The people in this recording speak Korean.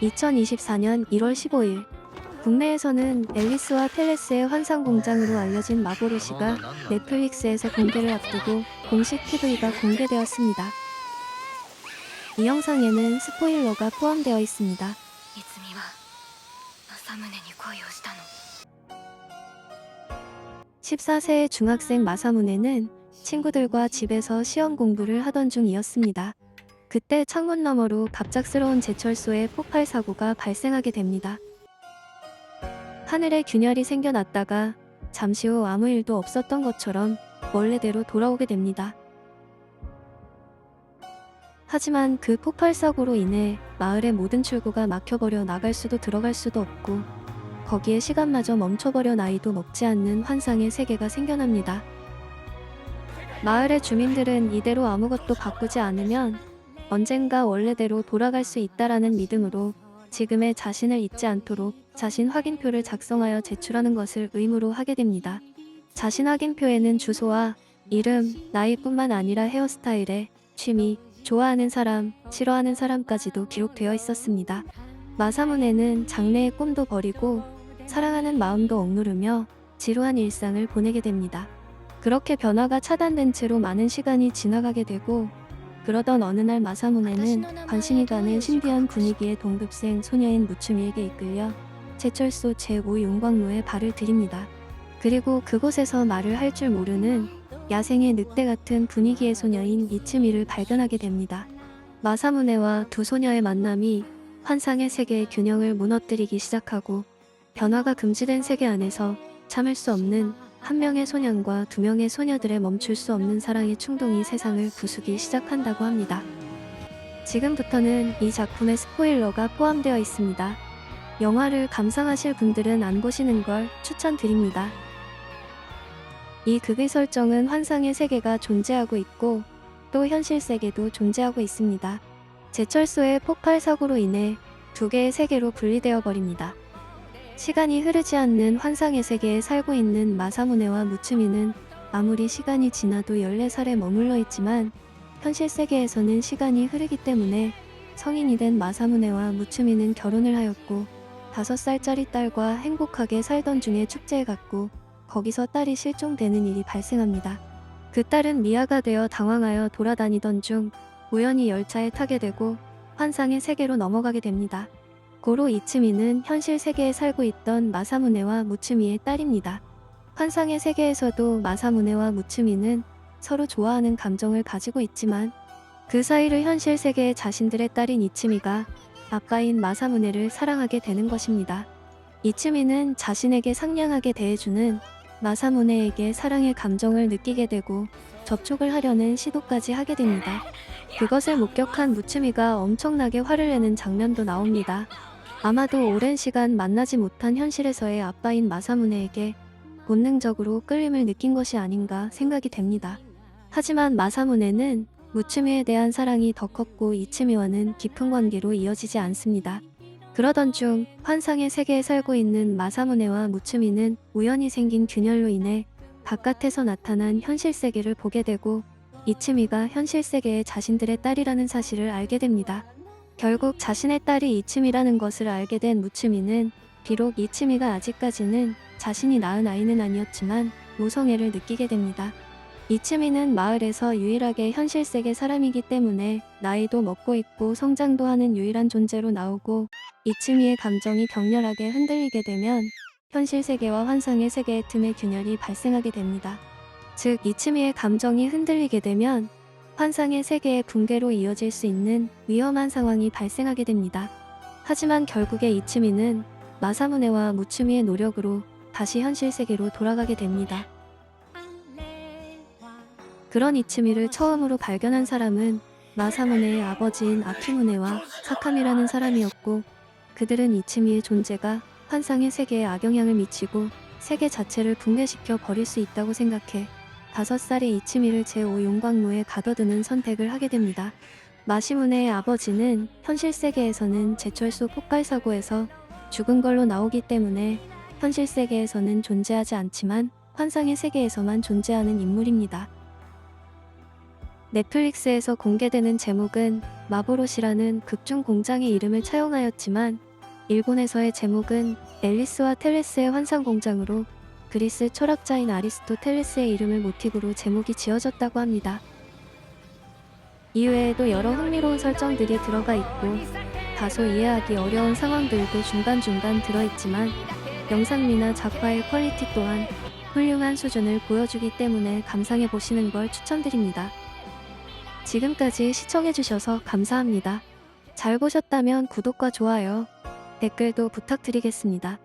2024년 1월 15일 국내에서는 앨리스와 펠레스의 환상공장으로 알려진 마보로시가 넷플릭스에서 공개를 앞두고 공식 PV가 공개되었습니다. 이 영상에는 스포일러가 포함되어 있습니다. 14세의 중학생 마사무네는 친구들과 집에서 시험 공부를 하던 중이었습니다. 그때 창문 너머로 갑작스러운 제철소에 폭발 사고가 발생하게 됩니다. 하늘에 균열이 생겨났다가 잠시 후 아무 일도 없었던 것처럼 원래대로 돌아오게 됩니다. 하지만 그 폭발 사고로 인해 마을의 모든 출구가 막혀버려 나갈 수도 들어갈 수도 없고 거기에 시간마저 멈춰버려 나이도 먹지 않는 환상의 세계가 생겨납니다. 마을의 주민들은 이대로 아무것도 바꾸지 않으면 언젠가 원래대로 돌아갈 수 있다라는 믿음으로 지금의 자신을 잊지 않도록 자신 확인표를 작성하여 제출하는 것을 의무로 하게 됩니다. 자신 확인표에는 주소와 이름, 나이뿐만 아니라 헤어스타일에 취미, 좋아하는 사람, 싫어하는 사람까지도 기록되어 있었습니다. 마사무네는 장래의 꿈도 버리고 사랑하는 마음도 억누르며 지루한 일상을 보내게 됩니다. 그렇게 변화가 차단된 채로 많은 시간이 지나가게 되고 그러던 어느 날 마사무네는 관심이 가는 신비한 분위기의 동급생 소녀인 무추미에게 이끌려 제철소 제5 용광로에 발을 들입니다. 그리고 그곳에서 말을 할 줄 모르는 야생의 늑대 같은 분위기의 소녀인 이츠미를 발견하게 됩니다. 마사무네와 두 소녀의 만남이 환상의 세계의 균형을 무너뜨리기 시작하고 변화가 금지된 세계 안에서 참을 수 없는 한 명의 소년과 두 명의 소녀들의 멈출 수 없는 사랑의 충동이 세상을 부수기 시작한다고 합니다. 지금부터는 이 작품의 스포일러가 포함되어 있습니다. 영화를 감상하실 분들은 안 보시는 걸 추천드립니다. 이 극의 설정은 환상의 세계가 존재하고 있고 또 현실 세계도 존재하고 있습니다. 제철소의 폭발 사고로 인해 두 개의 세계로 분리되어 버립니다. 시간이 흐르지 않는 환상의 세계에 살고 있는 마사무네와 무츠미는 아무리 시간이 지나도 14살에 머물러 있지만 현실 세계에서는 시간이 흐르기 때문에 성인이 된 마사무네와 무츠미는 결혼을 하였고 5살짜리 딸과 행복하게 살던 중에 축제에 갔고 거기서 딸이 실종되는 일이 발생합니다. 그 딸은 미아가 되어 당황하여 돌아다니던 중 우연히 열차에 타게 되고 환상의 세계로 넘어가게 됩니다. 고로 이츠미는 현실 세계에 살고 있던 마사무네와 무츠미의 딸입니다. 환상의 세계에서도 마사무네와 무츠미는 서로 좋아하는 감정을 가지고 있지만 그 사이를 현실 세계의 자신들의 딸인 이츠미가 아빠인 마사무네를 사랑하게 되는 것입니다. 이츠미는 자신에게 상냥하게 대해주는 마사무네에게 사랑의 감정을 느끼게 되고 접촉을 하려는 시도까지 하게 됩니다. 그것을 목격한 무츠미가 엄청나게 화를 내는 장면도 나옵니다. 아마도 오랜 시간 만나지 못한 현실에서의 아빠인 마사무네에게 본능적으로 끌림을 느낀 것이 아닌가 생각이 됩니다. 하지만 마사무네는 무츠미에 대한 사랑이 더 컸고 이츠미와는 깊은 관계로 이어지지 않습니다. 그러던 중 환상의 세계에 살고 있는 마사무네와 무츠미는 우연히 생긴 균열로 인해 바깥에서 나타난 현실 세계를 보게 되고 이츠미가 현실 세계의 자신들의 딸이라는 사실을 알게 됩니다. 결국 자신의 딸이 이츠미라는 것을 알게 된 무츠미는 비록 이츠미가 아직까지는 자신이 낳은 아이는 아니었지만 모성애를 느끼게 됩니다. 이츠미는 마을에서 유일하게 현실 세계 사람이기 때문에 나이도 먹고 있고 성장도 하는 유일한 존재로 나오고 이츠미의 감정이 격렬하게 흔들리게 되면 현실 세계와 환상의 세계의 틈에 균열이 발생하게 됩니다. 즉 이츠미의 감정이 흔들리게 되면 환상의 세계의 붕괴로 이어질 수 있는 위험한 상황이 발생하게 됩니다. 하지만 결국에 이츠미는 마사무네와 무츠미의 노력으로 다시 현실 세계로 돌아가게 됩니다. 그런 이츠미를 처음으로 발견한 사람은 마사무네의 아버지인 아키무네와 사카미라는 사람이었고 그들은 이츠미의 존재가 환상의 세계에 악영향을 미치고 세계 자체를 붕괴시켜 버릴 수 있다고 생각해 다섯 살의 이츠미를 제5 용광로에 가둬두는 선택을 하게 됩니다. 마시무네의 아버지는 현실 세계에서는 제철소 폭발 사고에서 죽은 걸로 나오기 때문에 현실 세계에서는 존재하지 않지만 환상의 세계에서만 존재하는 인물입니다. 넷플릭스에서 공개되는 제목은 마보로시라는 극중 공장의 이름을 차용하였지만 일본에서의 제목은 앨리스와 텔레스의 환상 공장으로 그리스 철학자인 아리스토텔레스의 이름을 모티브로 제목이 지어졌다고 합니다. 이외에도 여러 흥미로운 설정들이 들어가 있고 다소 이해하기 어려운 상황들도 중간중간 들어있지만 영상미나 작화의 퀄리티 또한 훌륭한 수준을 보여주기 때문에 감상해 보시는 걸 추천드립니다. 지금까지 시청해주셔서 감사합니다. 잘 보셨다면 구독과 좋아요, 댓글도 부탁드리겠습니다.